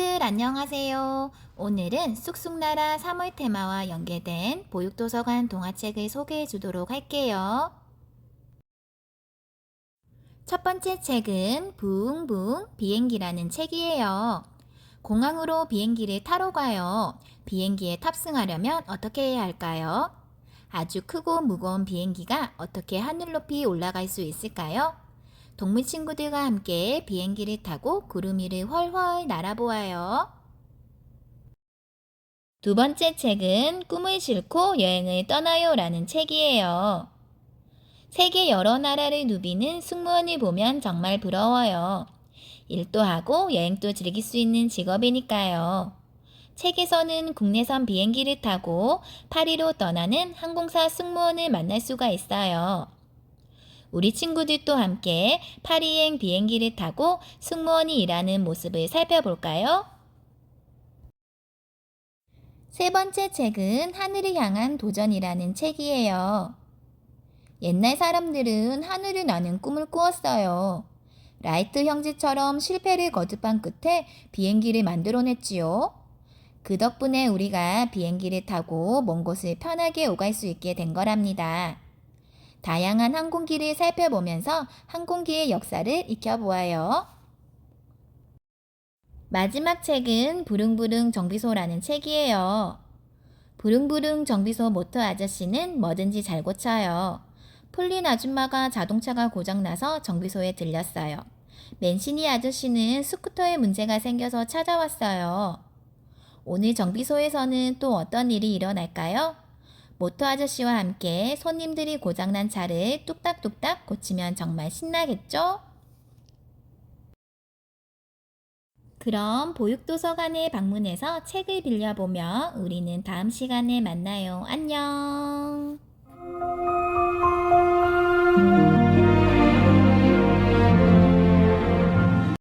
안녕하세요. 오늘은 쑥쑥나라 3월 테마와 연계된 보육도서관 동화책을 소개해 주도록 할게요. 첫 번째 책은 붕붕 비행기라는 책이에요. 공항으로 비행기를 타러 가요. 비행기에 탑승하려면 어떻게 해야 할까요? 아주 크고 무거운 비행기가 어떻게 하늘 높이 올라갈 수 있을까요? 동물 친구들과 함께 비행기를 타고 구름 위를 훨훨 날아보아요. 두 번째 책은 꿈을 싣고 여행을 떠나요 라는 책이에요. 세계 여러 나라를 누비는 승무원을 보면 정말 부러워요. 일도 하고 여행도 즐길 수 있는 직업이니까요. 책에서는 국내선 비행기를 타고 파리로 떠나는 항공사 승무원을 만날 수가 있어요. 우리 친구들도 함께 파리행 비행기를 타고 승무원이 일하는 모습을 살펴볼까요? 세 번째 책은 하늘을 향한 도전이라는 책이에요. 옛날 사람들은 하늘을 나는 꿈을 꾸었어요. 라이트 형제처럼 실패를 거듭한 끝에 비행기를 만들어냈지요. 그 덕분에 우리가 비행기를 타고 먼 곳을 편하게 오갈 수 있게 된 거랍니다. 다양한 항공기를 살펴보면서 항공기의 역사를 익혀보아요. 마지막 책은 부릉부릉 정비소라는 책이에요. 부릉부릉 정비소 모터 아저씨는 뭐든지 잘 고쳐요. 폴린 아줌마가 자동차가 고장나서 정비소에 들렸어요. 맨시니 아저씨는 스쿠터에 문제가 생겨서 찾아왔어요. 오늘 정비소에서는 또 어떤 일이 일어날까요? 모터 아저씨와 함께 손님들이 고장난 차를 뚝딱뚝딱 고치면 정말 신나겠죠? 그럼 보육도서관에 방문해서 책을 빌려보며 우리는 다음 시간에 만나요. 안녕!